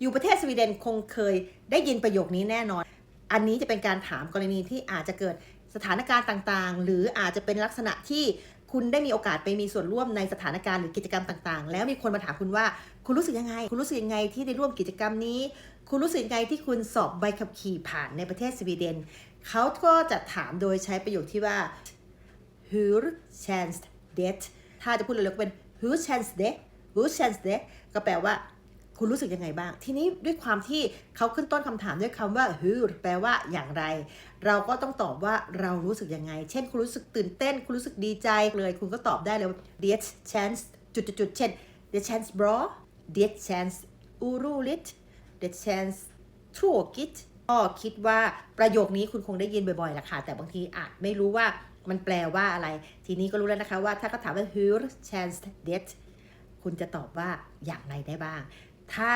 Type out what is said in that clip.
อยู่ประเทศสวีเดนคงเคยได้ยินประโยคนี้แน่นอน อันนี้จะเป็นการถามกรณีที่อาจจะเกิดสถานการณ์ต่างๆ หรืออาจจะเป็นลักษณะที่คุณได้มีโอกาสไปมีส่วนร่วมในสถานการณ์หรือกิจกรรมต่างๆ แล้วมีคนมาถามคุณว่า คุณรู้สึกยังไง คุณรู้สึกยังไงที่ได้ร่วมกิจกรรมนี้ คุณรู้สึกยังไงที่คุณสอบใบขับขี่ผ่านในประเทศสวีเดน เขาก็จะถามโดยใช้ประโยคที่ว่า hur känns det ถ้าจะพูดเร็วๆก็เป็น hur känns det hur känns det ก็แปลว่า คุณรู้สึกยังไงบ้าง ทีนี้ด้วยความที่เขาขึ้นต้นคำถามด้วยคำว่า hur แปลว่าอย่างไร เราก็ต้องตอบว่าเรารู้สึกยังไง เช่น คุณรู้สึกตื่นเต้น คุณรู้สึกดีใจเลย คุณก็ตอบได้เลยว่า det känns จุดๆๆเช่น det känns bra det känns oroligt det känns tråkigt ก็คิดว่าประโยคนี้คุณคงได้ยินบ่อยๆแหละค่ะ แต่บางทีอาจไม่รู้ว่ามันแปลว่าอะไร ทีนี้ก็รู้แล้วนะคะว่าถ้าเขาถามว่า hur känns det คุณจะตอบว่าอย่างไรได้บ้าง ถ้า